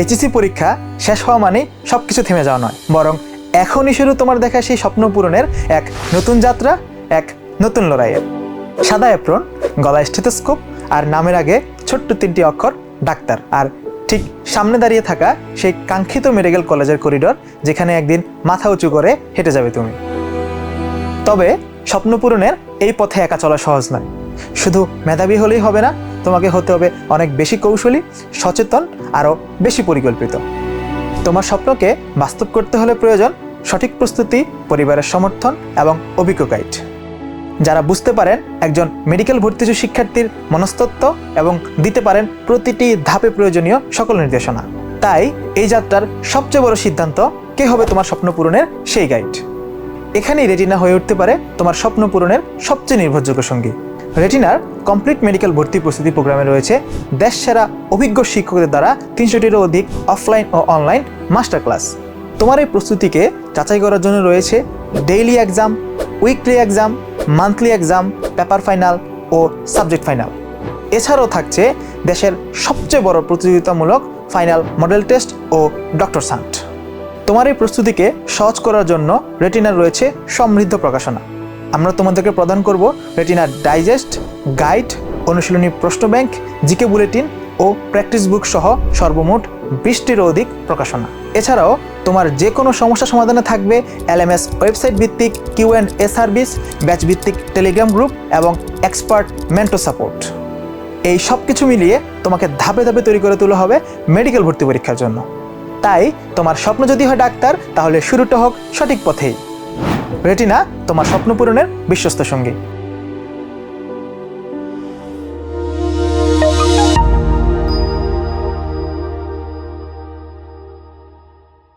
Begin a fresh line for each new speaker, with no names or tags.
HSC পরীক্ষা শেষ হওয়া মানে সব কিছু থেমে যাওয়া নয়। বরং এখনই শুরু তোমার দেখা সেই স্বপ্ন পূরণের এক নতুন যাত্রা, এক নতুন লড়াইয়ের। সাদা অ্যাপ্রন গলায় স্টেথোস্কোপ আর নামের আগে ছোট্ট তিনটি অক্ষর, ডাক্তার। আর ঠিক সামনে দাঁড়িয়ে থাকা সেই কাঙ্ক্ষিত মেডিকেল কলেজের করিডোর যেখানে একদিন মাথা উঁচু করে হেঁটে যাবে তুমি। তবে স্বপ্ন পূরণের এই পথে একা চলা সহজ নয়। শুধু মেধাবী হলেই হবে না তোমাকে হতে হবে অনেক বেশি কৌশলী, সচেতন আরও বেশি পরিকল্পিত। তোমার স্বপ্নকে বাস্তব করতে হলে প্রয়োজন সঠিক প্রস্তুতি, পরিবারের সমর্থন এবং অভিজ্ঞ গাইড যারা বুঝতে পারেন একজন মেডিকেল ভর্তিজু শিক্ষার্থীর মনস্তত্ত্ব এবং দিতে পারেন প্রতিটি ধাপে প্রয়োজনীয় সকল নির্দেশনা। তাই এই যাত্রার সবচেয়ে বড় সিদ্ধান্ত, কে হবে তোমার স্বপ্ন পূরণের সেই গাইড এখানেই রেটিনা হয়ে উঠতে পারে তোমার স্বপ্ন পূরণের সবচেয়ে নির্ভরযোগ্য সঙ্গী। রেটিনার কমপ্লিট মেডিকেল ভর্তি প্রস্তুতি প্রোগ্রামে রয়েছে দেশ সেরা অভিজ্ঞ শিক্ষকদের দ্বারা তিনশোটিরও অধিক অফলাইন ও অনলাইন মাস্টার ক্লাস তোমার এই প্রস্তুতিকে যাচাই করার জন্য রয়েছে daily exam, weekly exam, monthly exam, paper final ও সাবজেক্ট ফাইনাল। এছাড়াও থাকছে দেশের সবচেয়ে বড় প্রতিযোগিতামূলক ফাইনাল মডেল টেস্ট ও ডক্টর সান্ট। তোমার এই প্রস্তুতিকে সহজ করার জন্য রেটিনার রয়েছে সমৃদ্ধ প্রকাশনা। আমরা তোমাদেরকে প্রদান করব রেটিনা ডাইজেস্ট গাইড অনুশীলনী প্রশ্ন ব্যাংক, জিকে বুলেটিন ও প্র্যাকটিস বুক সহ সর্বমোট বিশটিরও অধিক প্রকাশনা। এছাড়াও তোমার যে কোনো সমস্যা সমাধানে থাকবে এলএমএস ওয়েবসাইট ভিত্তিক Q and A service, batch ভিত্তিক টেলিগ্রাম গ্রুপ এবং এক্সপার্ট মেন্টো সাপোর্ট। এই সব কিছু মিলিয়ে তোমাকে ধাপে ধাপে তৈরি করে তোলা হবে মেডিকেল ভর্তি পরীক্ষার জন্য। তাই তোমার স্বপ্ন যদি হয় ডাক্তার, তাহলে শুরুটা হোক সঠিক পথেই। রেটিনা তোমার স্বপ্ন পূরণের বিশ্বস্ত সঙ্গী।